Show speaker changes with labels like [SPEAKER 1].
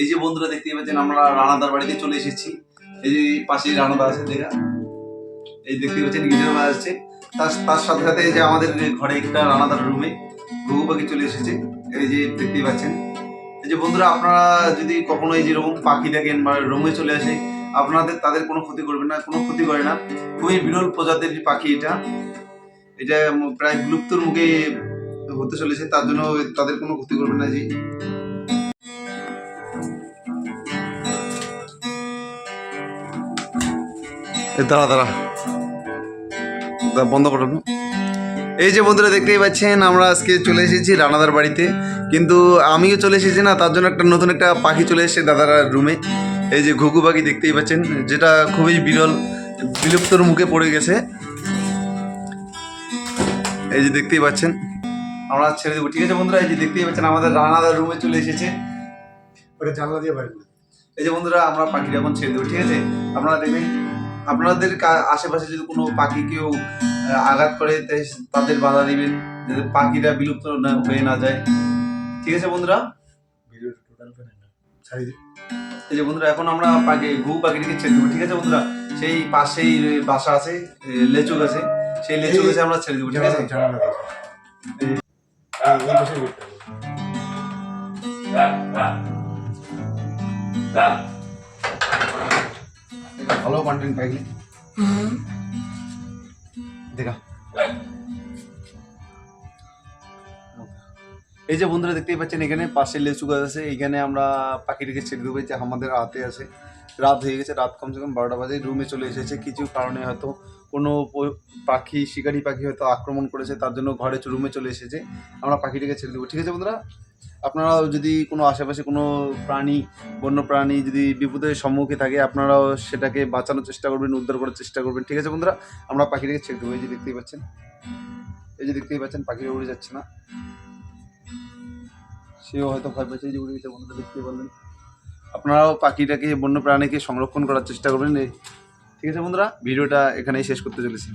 [SPEAKER 1] এই যে বন্ধুরা দেখতে পাচ্ছেন, আমরা রানাদার বাড়িতে চলে এসেছি। এই যে পাশেই রানাদা আছে, দেখা। এই দেখতে পাচ্ছেন গিটার বাজাচ্ছে। তার তার সাথে সাথে এই যে আমাদের ঘরে একটা রানাদার রুমে ঘুঘু পাখি চলে এসেছে। এই যে দেখতেই পাচ্ছেন। এই যে বন্ধুরা, আপনারা যদি কখনো এই যেরকম পাখি দেখেন বা রুমে চলে আসে, আপনাদের তাদের কোনো ক্ষতি করবে না, কোনো ক্ষতি করে না। খুবই বিরল প্রজাতির পাখি এটা। এটা প্রায় বিলুপ্তর মুখে হতে চলেছে, তার জন্য তাদের কোনো ক্ষতি করবে না, জি। দাঁড়া দাঁড়া। বন্ধ করো এই যে বন্ধুরা, দেখতেই পাচ্ছেন, আমরা আজকে চলে এসেছি রানাদার বাড়িতে। কিন্তু আমিও চলে এসেছি না, তার জন্য একটা নতুন একটা পাখি চলে এসেছে দাদার রুমে। এই যে ঘুঘু পাখি দেখতেই পাচ্ছেন, যেটা খুবই বিরল, বিলুপ্তর মুখে পড়ে গেছে। এই যে দেখতেই পাচ্ছেন, আমরা ছেড়ে দেবো। ঠিক আছে বন্ধুরা, এই যে দেখতেই পাচ্ছেন, আমাদের রানাদার রুমে চলে এসেছে।
[SPEAKER 2] ওটা জানলা দিয়ে বাড়ি
[SPEAKER 1] এই যে বন্ধুরা, আমরা পাখিটা এখন ছেড়ে দেবো, ঠিক আছে? আপনারা দেখবেন আপনাদের আশেপাশে যদি কোনো পাখি কেউ আঘাত করে তাদের বাধা দিবেন যাতে পাখিটা বিলুপ্ত না হয়ে না যায় ঠিক আছে বন্ধুরা এই যে বন্ধুরা এখন আমরা পাখি ঘু পাখিটিকে ছেড়ে দেবো ঠিক আছে বন্ধুরা সেই পাশেই বাসা আছে লেচু গাছে সেই লেচু গাছে আমরা ছেড়ে দেবো ঠিক আছে
[SPEAKER 2] জানালা
[SPEAKER 1] ভালো কন্টেন্ট পাইলি দেখা এই যে বন্ধুরা দেখতেই পাচ্ছেন এখানে পাশে লেচু গাছ আছে এইখানে আমরা পাখিটিকে ছেড়ে দেবো যে আমাদের রাতে আছে। রাত হয়ে গেছে রাত কমসে কম বারোটা বাজে রুমে চলে এসেছে। কিছু কারণে হয়তো কোনো পাখি শিকারি পাখি হয়তো আক্রমণ করেছে তার জন্য ঘরে রুমে চলে এসেছে। আমরা পাখিটিকে ছেড়ে দেবো। ঠিক আছে বন্ধুরা? আপনারাও যদি কোনো আশেপাশে কোনো প্রাণী বন্য প্রাণী যদি বিপদের সম্মুখে থাকে, আপনারাও সেটাকে বাঁচানোর চেষ্টা করবেন, উদ্ধার করার চেষ্টা করবেন। ঠিক আছে বন্ধুরা, আমরা পাখিটাকে ছেড়ে দেবো। এই যে দেখতেই পাচ্ছেন, এই যে দেখতেই পাচ্ছেন, পাখিটা উড়ে যাচ্ছে না। সেও হয়তো ভয় পাচ্ছে এই যে উড়ে গেছে বন্ধুরা দেখতে পারলেন। আপনারাও পাখিটাকে বন্য প্রাণীকে সংরক্ষণ করার চেষ্টা করবেন। ঠিক আছে বন্ধুরা, ভিডিওটা এখানেই শেষ করতে চলেছি।